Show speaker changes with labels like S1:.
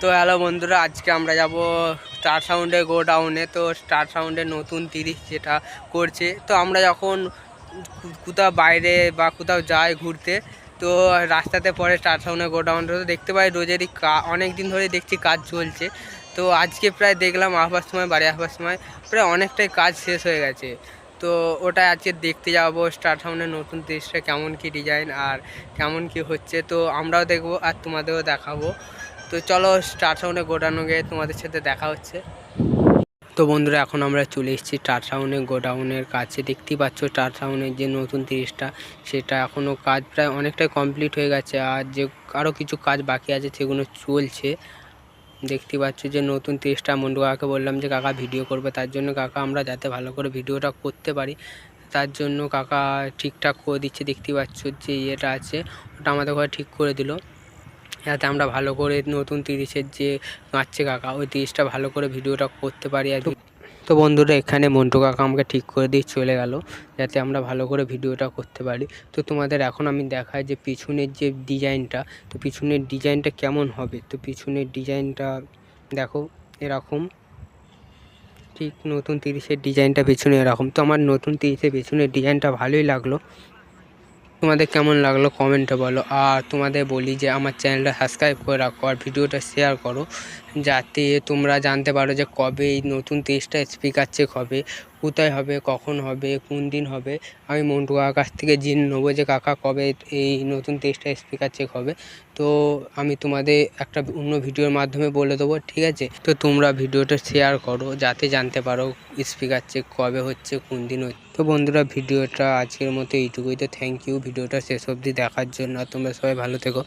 S1: তো হ্যালো বন্ধুরা, আজকে আমরা যাব স্টার সাউন্ডে গো ডাউনে তো স্টার সাউন্ডে নতুন তিরিশ যেটা করছে। তো আমরা যখন কোথাও বাইরে বা কোথাও যাই ঘুরতে, তো রাস্তাতে পরে স্টার সাউন্ডে গো তো দেখতে পাই রোজেরই কা, অনেক দিন ধরে দেখছি কাজ চলছে। তো আজকে প্রায় দেখলাম আসবার সময়, বাড়ি আসবার সময় প্রায় অনেকটাই কাজ শেষ হয়ে গেছে। তো ওটা আজকে দেখতে যাব স্টার সাউন্ডের নতুন তিরিশটা কেমন কি ডিজাইন আর কেমন কি হচ্ছে। তো আমরাও দেখব আর তোমাদেরও দেখাবো। তো চলো স্টার সাউন্ডে গোডাউনে গিয়ে তোমাদের সাথে দেখা হচ্ছে। তো বন্ধুরা, এখন আমরা চলে এসেছি সাউন্ডে গোডাউনের কাছে। দেখতেই পাচ্ছ স্টার সাউন্ডের যে নতুন তিরিশটা, সেটা এখনও কাজ প্রায় অনেকটাই কমপ্লিট হয়ে গেছে। আর যে আরও কিছু কাজ বাকি আছে, সেগুলো চলছে। দেখতে পাচ্ছ যে নতুন তিরিশটা, মন্টু কাকাকে বললাম যে, কাকা ভিডিও করবে। তার জন্য কাকা, আমরা যাতে ভালো করে ভিডিওটা করতে পারি, তার জন্য কাকা ঠিকঠাক করে দিচ্ছে। দেখতে পাচ্ছ যে ইয়েটা আছে, ওটা আমাদের ঘরে ঠিক করে দিল। যাতে আমরা ভালো করে নতুন তিরিশের যে গাচ্ছে কাকা, ওই তিরিশটা ভালো করে ভিডিওটা করতে পারি আর তো বন্ধুরা, এখানে মন্টু কাকা আমাকে ঠিক করে দিয়ে চলে গেল, যাতে আমরা ভালো করে ভিডিওটা করতে পারি। তো তোমাদের এখন আমি দেখাই যে পিছনের যে ডিজাইনটা, তো পিছনের ডিজাইনটা কেমন হবে? তো পিছনের ডিজাইনটা দেখো, এরকম। ঠিক নতুন তিরিশের ডিজাইনটা পেছনে এরকম। তো আমার নতুন তিরিশের পেছনের ডিজাইনটা ভালোই লাগল। তোমাদের কেমন লাগল কমেন্টে বলো। আর তোমাদের বলি যে আমার চ্যানেলটা সাবস্ক্রাইব করে রাখো আর ভিডিওটা শেয়ার করো। যাতে তোমরা জানতে পারো যে কবে এই নতুন তেইশটা স্পিকার চেক হবে কোথায় হবে, কখন হবে, কোন দিন হবে, আমি মন্টু কাকার কাছ থেকে জেনে নেব যে কাকা কবে এই নতুন তেইশটা স্পিকার চেক হবে। তো আমি তোমাদের একটা অন্য ভিডিওর মাধ্যমে বলে দেবো, ঠিক আছে? তো তোমরা ভিডিওটা শেয়ার করো, যাতে জানতে পারো স্পিকার চেক কবে হচ্ছে, কোন দিন হচ্ছে। তো বন্ধুরা, ভিডিওটা আজকের মতো এইটুকুই। তো থ্যাংক ইউ ভিডিওটা শেষ অবধি দেখার জন্য তোমরা সবাই ভালো থেকো।